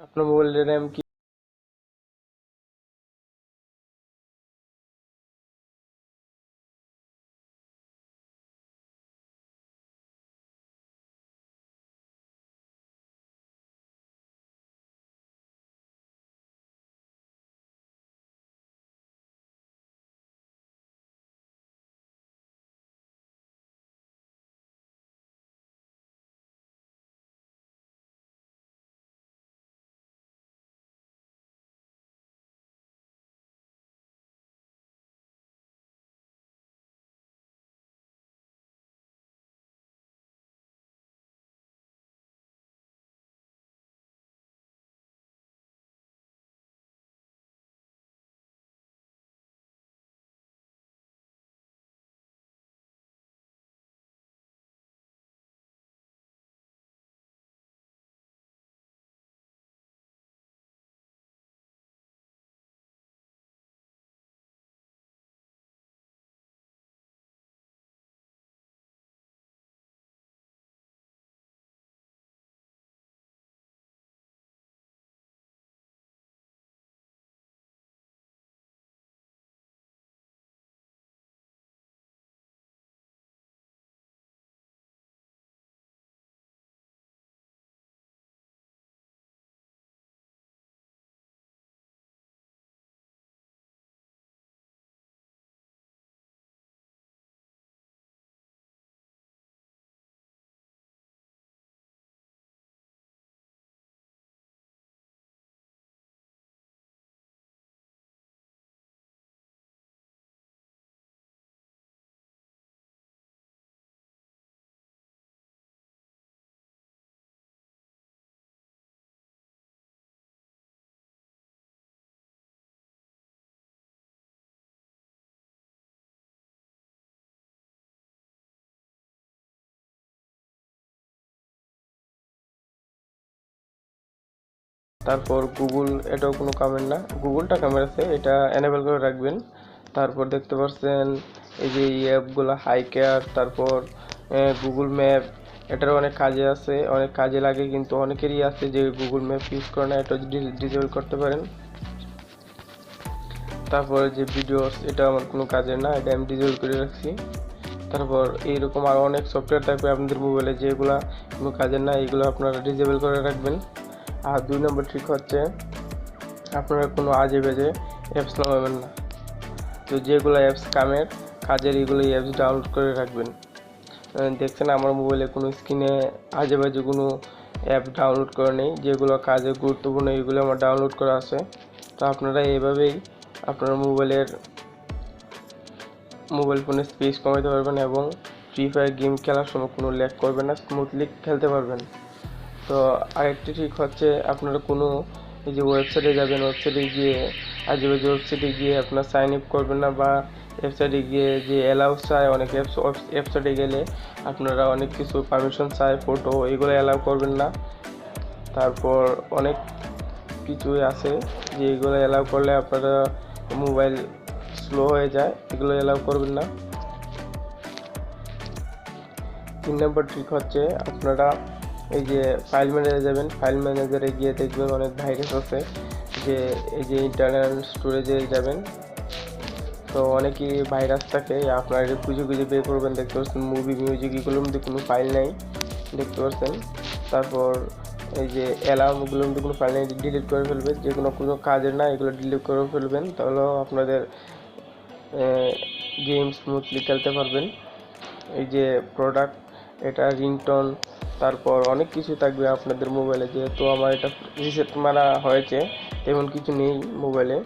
আপনার মোবাইলের র্যাম কি তারপর গুগল এটাও কোনো কামের না। গুগলটা কামের আছে এটা এনেবল করে রাখবেন। তারপর দেখতে পাচ্ছেন এই যে এই অ্যাপগুলো হাই কেয়ার তারপর গুগল ম্যাপ এটার অনেক কাজে আছে। অনেক কাজে লাগে, কিন্তু অনেকেরই আছে যে গুগল ম্যাপ ইউজ করে না, এটা ডিজেবল করতে পারেন। তারপর যে ভিডিওস এটা আমার কোনো কাজের না, এটা আমি ডিজেবল করে রাখছি। তারপর এইরকম আরও অনেক সফটওয়্যার থাকবে আপনাদের মোবাইলে যেগুলো কোনো কাজের না, এগুলো আপনারা ডিজেবল করে রাখবেন। আর দুই নম্বর ট্রিক হচ্ছে, আপনারা কোনো আজে বাজে অ্যাপস নামাবেন না। তো যেগুলো অ্যাপস কামের কাজের এগুলো অ্যাপস ডাউনলোড করে রাখবেন। দেখছেন আমার মোবাইলে কোনো স্ক্রিনে আজে বাজে কোনো অ্যাপ ডাউনলোড করে নেই, যেগুলো কাজে গুরুত্বপূর্ণ এগুলো আমার ডাউনলোড করা আছে। তো আপনারা এইভাবেই আপনার মোবাইলের মোবাইল ফোনের স্পেস কমাতে পারবেন এবং ফ্রি ফায়ার গেম খেলার সময় কোনো ল্যাগ করবেন না স্মুথলি খেলতে পারবেন। তো আরেকটি ঠিক হচ্ছে, আপনারা কোনো এই যে ওয়েবসাইটে যাবেন ওয়েবসাইটে গিয়ে আজেবাজে ওয়েবসাইটে গিয়ে আপনার সাইন আপ করবেন না বা ওয়েবসাইটে গিয়ে যে অ্যালাউ চায়, অনেক ওয়েবসাইটে গেলে আপনারা অনেক কিছু পারমিশন চায় ফটো এগুলো অ্যালাউ করবেন না। তারপর অনেক কিছুই আছে যে এগুলো অ্যালাউ করলে আপনারা মোবাইল স্লো হয়ে যায়, এগুলো অ্যালাউ করবেন না। তিন নম্বর ট্রিক হচ্ছে, আপনারা এই যে ফাইল ম্যানেজারে যাবেন ফাইল ম্যানেজারে গিয়ে দেখবেন অনেক ভাইরাস আছে, যে এই যে ইন্টারনাল স্টোরেজে যাবেন। তো অনেকই ভাইরাস থাকে, আপনারা খুঁজে খুঁজে বের করবেন, দেখতে পাচ্ছেন মুভি মিউজিক এগুলোর মধ্যে কোনো ফাইল নেই, দেখতে পাচ্ছেন। তারপর এই যে অ্যালার্মগুলোর মধ্যে কোনো ফাইল নেই ডিলিট করে ফেলবেন, যে কোনো কোনো কাজের না এগুলো ডিলিট করে ফেলবেন, তাহলেও আপনাদের গেম স্মুথলি খেলতে পারবেন। এই যে প্রোডাক্ট এটা রিংটোন তারপর অনেক কিছু থাকবে আপনাদের মোবাইলে যেহেতু আমার এটা রিসেট মারা হয়েছে, তেমন কিছু নেই মোবাইলে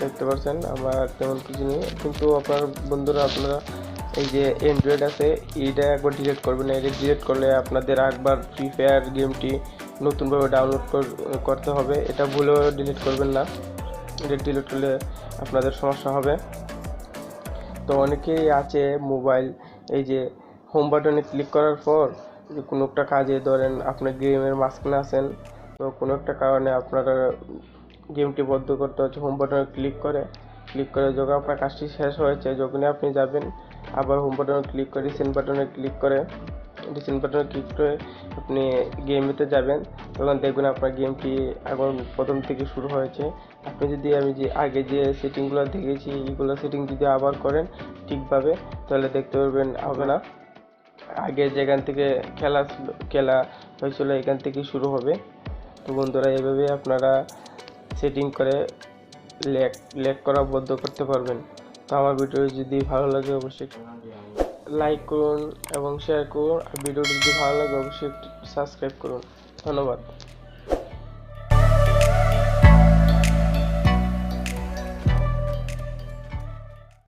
দেখতে পাচ্ছেন, আমার তেমন কিছু নেই। কিন্তু আপনার বন্ধুরা, আপনারা এই যে অ্যান্ড্রয়েড আছে এইটা একবার ডিলিট করবেন। এটা ডিলিট করলে আপনাদের একবার ফ্রি ফায়ার গেমটি নতুনভাবে ডাউনলোড করতে হবে। এটা ভুলেও ডিলিট করবেন না। এটা ডিলিট করলে আপনাদের সমস্যা হবে। তো অনেকেই আছে মোবাইল এই যে হোম বাটনে ক্লিক করার পর যে কোনো একটা কাজে ধরেন আপনি গেমের মাঝখানে আছেন, তো কোনো একটা কারণে আপনারা গেমটি বদ্ধ করতে হচ্ছে হোম বাটনে ক্লিক করে ক্লিক করে যখন আপনার কাজটি শেষ হয়েছে, যখনই আপনি যাবেন, আবার হোম বাটনে ক্লিক করে সেন্ড বাটনে ক্লিক করে রিসেন্ট বাটনে ক্লিক করে আপনি গেমেতে যাবেন। তখন দেখবেন আপনার গেমটি এখন প্রথম থেকে শুরু হয়েছে। আপনি যদি আমি যে আগে যে সেটিংগুলো দেখেছি এইগুলো সেটিং যদি আবার করেন ঠিকভাবে, তাহলে দেখতে পারবেন হবে না। আগে যেখান থেকে খেলা খেলা হয়েছিল এখান থেকে শুরু হবে। তো বন্ধুরা, এভাবে আপনারা সেটিং করে লেক লেক করা বন্ধ করতে পারবেন। তো আমার ভিডিও যদি ভালো লাগে, অবশ্যই লাইক করুন এবং শেয়ার করুন। আর ভিডিওটি যদি ভালো লাগে অবশ্যই সাবস্ক্রাইব করুন। ধন্যবাদ।